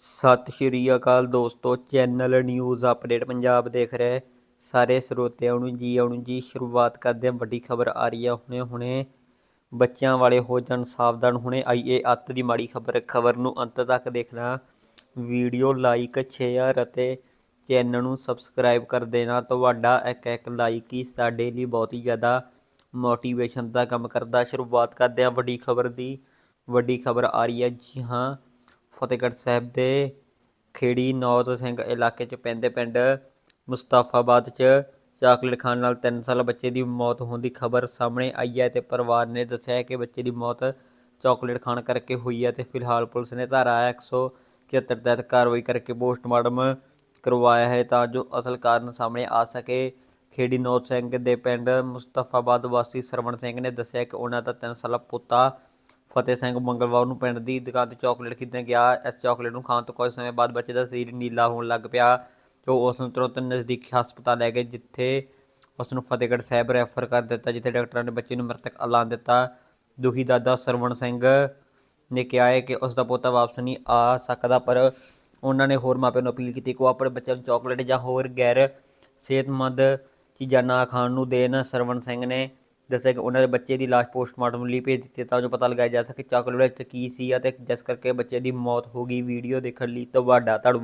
ਸਤਿ ਸ਼੍ਰੀ ਅਕਾਲ ਦੋਸਤੋ, channel news update Punjab ਦੇਖ ਰਹੇ ਸਾਰੇ ਸਰੋਤਿਆਂ ਨੂੰ ਜੀ ਆਉਣ ਜੀ ਸ਼ੁਰੂਆਤ ਕਰਦੇ ਹਾਂ। ਵੱਡੀ ਖਬਰ ਆ ਰਹੀ ਹੈ ਹੁਣੇ ਹੁਣੇ। ਬੱਚਿਆਂ ਵਾਲੇ ਹੋ ਜਾਣ ਸਾਵਧਾਨ। ਹੁਣੇ ਆਈਏ ਅੱਤ ਦੀ ਮਾੜੀ ਖਬਰ। ਖਬਰ ਨੂੰ ਅੰਤ ਤੱਕ ਦੇਖਣਾ। ਵੀਡੀਓ ਲਾਈਕ, ਸ਼ੇਅਰ ਅਤੇ ਚੈਨਲ ਨੂੰ ਸਬਸਕ੍ਰਾਈਬ ਕਰ ਦੇਣਾ। ਤੁਹਾਡਾ ਇੱਕ ਇੱਕ ਲਾਈਕ ਹੀ ਸਾਡੇ ਲਈ ਬਹੁਤ ਹੀ ਜ਼ਿਆਦਾ ਮੋਟੀਵੇਸ਼ਨ ਦਾ ਕੰਮ ਕਰਦਾ। ਸ਼ੁਰੂਆਤ ਕਰਦੇ ਹਾਂ ਵੱਡੀ ਖਬਰ ਦੀ। ਵੱਡੀ ਖਬਰ ਆ ਰਹੀ ਹੈ ਜੀ ਹਾਂ। ਫਤਿਹਗੜ੍ਹ ਸਾਹਿਬ ਦੇ ਖੇੜੀ ਨੌਤ ਸਿੰਘ ਇਲਾਕੇ 'ਚ ਪੈਂਦੇ ਪਿੰਡ ਮੁਸਤਾਫਾਬਾਦ 'ਚ ਚਾਕਲੇਟ ਖਾਣ ਨਾਲ 3 ਸਾਲ ਬੱਚੇ ਦੀ ਮੌਤ ਹੋਣ ਦੀ ਖਬਰ ਸਾਹਮਣੇ ਆਈ ਹੈ ਤੇ ਪਰਿਵਾਰ ਨੇ ਦੱਸਿਆ ਹੈ ਕਿ ਬੱਚੇ ਦੀ ਮੌਤ ਚਾਕਲੇਟ ਖਾਣ ਕਰਕੇ ਹੋਈ ਹੈ ਤੇ ਫਿਲਹਾਲ ਪੁਲਿਸ ਨੇ ਧਾਰਾ 174 ਤਹਿਤ ਕਾਰਵਾਈ ਕਰਕੇ ਪੋਸਟਮਾਰਟਮ ਕਰਵਾਇਆ ਹੈ ਤਾਂ ਜੋ ਅਸਲ ਕਾਰਨ ਸਾਹਮਣੇ ਆ ਸਕੇ। ਖੇੜੀ ਨੌਤ ਸਿੰਘ ਦੇ ਪਿੰਡ ਮੁਸਤਾਫਾਬਾਦ ਵਾਸੀ ਸਰਵਣ ਸਿੰਘ ਨੇ ਦੱਸਿਆ ਕਿ ਉਹਨਾਂ ਦਾ 3 ਸਾਲਾ ਪੋਤਾ ਫਤਿਹ ਸਿੰਘ ਮੰਗਲਵਾਰ ਨੂੰ ਪਿੰਡ ਦੀ ਦੁਕਾਨ ਤੇ ਚਾਕਲੇਟ ਖਰੀਦਣ ਗਿਆ। ਇਸ ਚਾਕਲੇਟ ਨੂੰ ਖਾਣ ਤੋਂ ਕੁਝ ਸਮੇਂ ਬਾਅਦ ਬੱਚੇ ਦਾ ਸਰੀਰ ਨੀਲਾ ਹੋਣ ਲੱਗ ਪਿਆ, ਜੋ ਉਸ ਨੂੰ ਤੁਰੰਤ ਨਜ਼ਦੀਕੀ ਹਸਪਤਾਲ ਲੈ ਗਏ, ਜਿੱਥੇ ਉਸ ਨੂੰ ਫਤਿਹਗੜ੍ਹ ਸਾਹਿਬ ਰੈਫਰ ਕਰ ਦਿੱਤਾ, ਜਿੱਥੇ ਡਾਕਟਰਾਂ ਨੇ ਬੱਚੇ ਨੂੰ ਮ੍ਰਿਤਕ ਐਲਾਨ ਦਿੱਤਾ। ਦੁਖੀ ਦਾਦਾ ਸਰਵਣ ਸਿੰਘ ਨੇ ਕਿਹਾ ਹੈ ਕਿ ਉਸ ਦਾ ਪੋਤਾ ਵਾਪਸ ਨਹੀਂ ਆ ਸਕਦਾ, ਪਰ ਉਹਨਾਂ ਨੇ ਹੋਰ ਮਾਪਿਆਂ ਨੂੰ ਅਪੀਲ ਕੀਤੀ ਕਿ ਉਹ ਆਪਣੇ ਬੱਚਿਆਂ ਨੂੰ ਚਾਕਲੇਟ ਜਾਂ ਹੋਰ ਗੈਰ ਸਿਹਤਮੰਦ ਚੀਜ਼ਾਂ ਨਾ ਖਾਣ ਨੂੰ ਦੇਣ। ਸਰਵਣ ਸਿੰਘ ਨੇ ਦੱਸਿਆ ਕਿ ਉਹਨਾਂ ਦੇ ਬੱਚੇ ਦੀ ਲਾਸ਼ ਪੋਸਟਮਾਰਟਮ ਲਈ ਭੇਜ ਦਿੱਤੀ ਤਾਂ ਜੋ ਪਤਾ ਲਗਾਇਆ ਜਾ ਸਕੇ ਚਾਕਲੇਟ ਵਿੱਚ ਕੀ ਸੀ ਅਤੇ ਜਿਸ ਕਰਕੇ ਬੱਚੇ ਦੀ ਮੌਤ ਹੋ ਗਈ। ਵੀਡੀਓ ਦੇਖਣ ਲਈ ਤੁਹਾਡਾ ਧੰਨਵਾਦ।